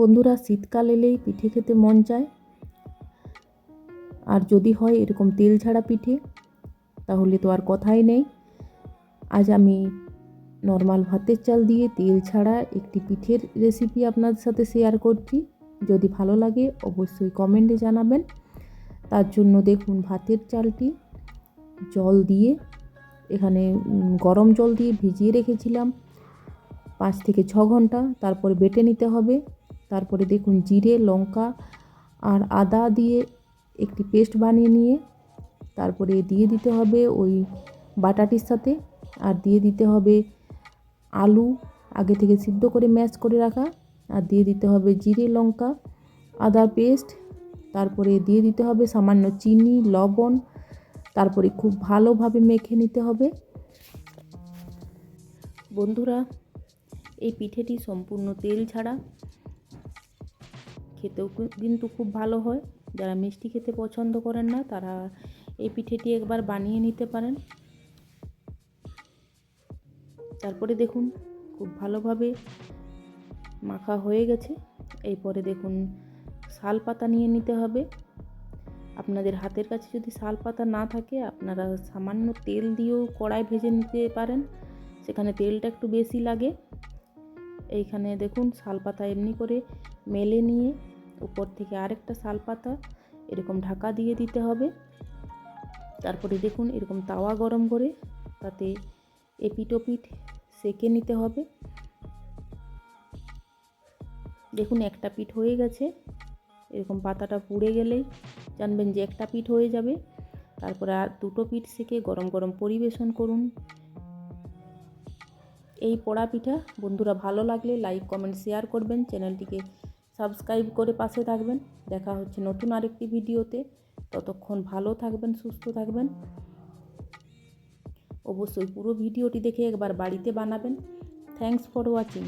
বন্ধুরা, শীতকাল এলেই পিঠে খেতে মন চায়। আর যদি হয় এরকম তেল ছাড়া পিঠে, তাহলে তো আর কথাই নেই। আজ আমি নর্মাল ভাতের চাল দিয়ে তেল ছাড়া একটি পিঠের রেসিপি আপনাদের সাথে শেয়ার করছি। যদি ভালো লাগে, অবশ্যই কমেন্টে জানাবেন। তার জন্য দেখুন ভাতের চালটি জল দিয়ে, এখানে গরম জল দিয়ে ভিজিয়ে রেখেছিলাম। পাঁচ থেকে ছ ঘণ্টা, তারপরে বেটে নিতে হবে। তারপরে দেখুন জিরে, লঙ্কা আর আদা দিয়ে একটি পেস্ট বানিয়ে নিয়ে তারপরে দিয়ে দিতে হবে ওই বাটাটির সাথে আর দিয়ে দিতে হবে আলু আগে থেকে সিদ্ধ করে ম্যাশ করে রাখা আর দিয়ে দিতে হবে জিরে, লঙ্কা আদার পেস্ট, তারপরে দিয়ে দিতে হবে সামান্য চিনি, লবণ, তারপরে খুব ভালোভাবে মেখে নিতে হবে। বন্ধুরা, এই পিঠেটি সম্পূর্ণ তেল ছাড়া খেতেও কিন্তু খুব ভালো হয়। যারা মিষ্টি খেতে পছন্দ করেন না, তারা এই পিঠেটি একবার বানিয়ে নিতে পারেন। তারপরে দেখুন, খুব ভালোভাবে মাখা হয়ে গেছে। এরপরে দেখুন, শাল পাতা নিয়ে নিতে হবে। আপনাদের হাতের কাছে যদি শাল পাতা না থাকে, আপনারা সামান্য তেল দিয়েও কড়াই ভেজে নিতে পারেন। সেখানে তেলটা একটু বেশি লাগে। এইখানে দেখুন শাল পাতা এমনি করে মেলে নিয়ে উপর থেকে আরেকটা শাল পাতা এরকম ঢাকা দিয়ে দিতে হবে। তারপরে দেখুন এরকম তাওয়া গরম করে তাতে এপিটোপিট সেকে নিতে হবে। দেখুন একটা পিঠ হয়ে গেছে, এরকম পাতাটা পুড়ে গেলেই জানবেন যে একটা পিঠ হয়ে যাবে। তারপরে আর দুটো পিঠ সেকে গরম গরম পরিবেশন করুন। এই পোড়া পিঠা। বন্ধুরা ভালো লাগলে লাইক কমেন্ট শেয়ার করবেন। চ্যানেলটিকে সাবস্ক্রাইব করে পাশে থাকবেন। দেখা হচ্ছে নতুন আরেকটি ভিডিওতে। ততক্ষণ ভালো থাকবেন, সুস্থ থাকবেন। অবশ্যই পুরো ভিডিওটি দেখে একবার বাড়িতে বানাবেন। Thanks for watching